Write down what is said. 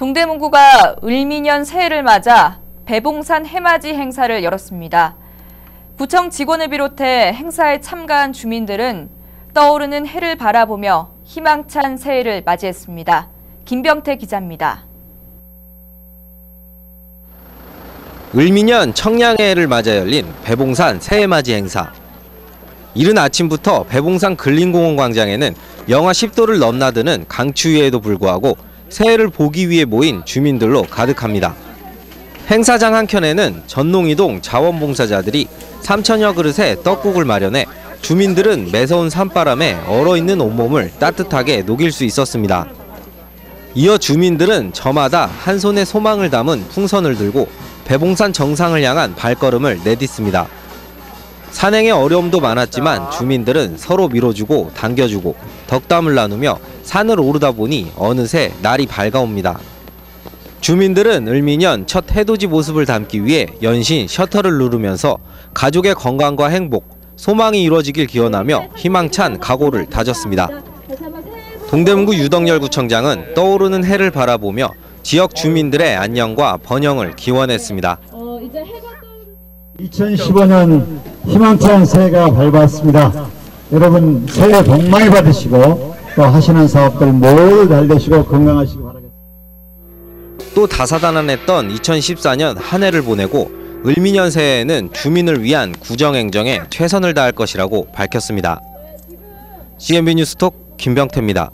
동대문구가 을미년 새해를 맞아 배봉산 해맞이 행사를 열었습니다. 구청 직원을 비롯해 행사에 참가한 주민들은 떠오르는 해를 바라보며 희망찬 새해를 맞이했습니다. 김병태 기자입니다. 을미년 청량해를 맞아 열린 배봉산 새해맞이 행사. 이른 아침부터 배봉산 근린공원 광장에는 영하 10도를 넘나드는 강추위에도 불구하고 새해를 보기 위해 모인 주민들로 가득합니다. 행사장 한켠에는 전농이동 자원봉사자들이 3천여 그릇의 떡국을 마련해 주민들은 매서운 산바람에 얼어있는 온몸을 따뜻하게 녹일 수 있었습니다. 이어 주민들은 저마다 한 손에 소망을 담은 풍선을 들고 배봉산 정상을 향한 발걸음을 내딛습니다. 산행의 어려움도 많았지만 주민들은 서로 밀어주고 당겨주고 덕담을 나누며 산을 오르다 보니 어느새 날이 밝아옵니다. 주민들은 을미년 첫 해돋이 모습을 담기 위해 연신 셔터를 누르면서 가족의 건강과 행복, 소망이 이루어지길 기원하며 희망찬 각오를 다졌습니다. 동대문구 유덕열 구청장은 떠오르는 해를 바라보며 지역 주민들의 안녕과 번영을 기원했습니다. 2015년 희망찬 새해가 밝았습니다. 여러분 새해 복 많이 받으시고 또 하시는 사업들 모두 잘 되시고 건강하시기 바라겠습니다. 또 다사다난했던 2014년 한 해를 보내고 을미년 새해에는 주민을 위한 구정행정에 최선을 다할 것이라고 밝혔습니다. CNB 뉴스톡 김병태입니다.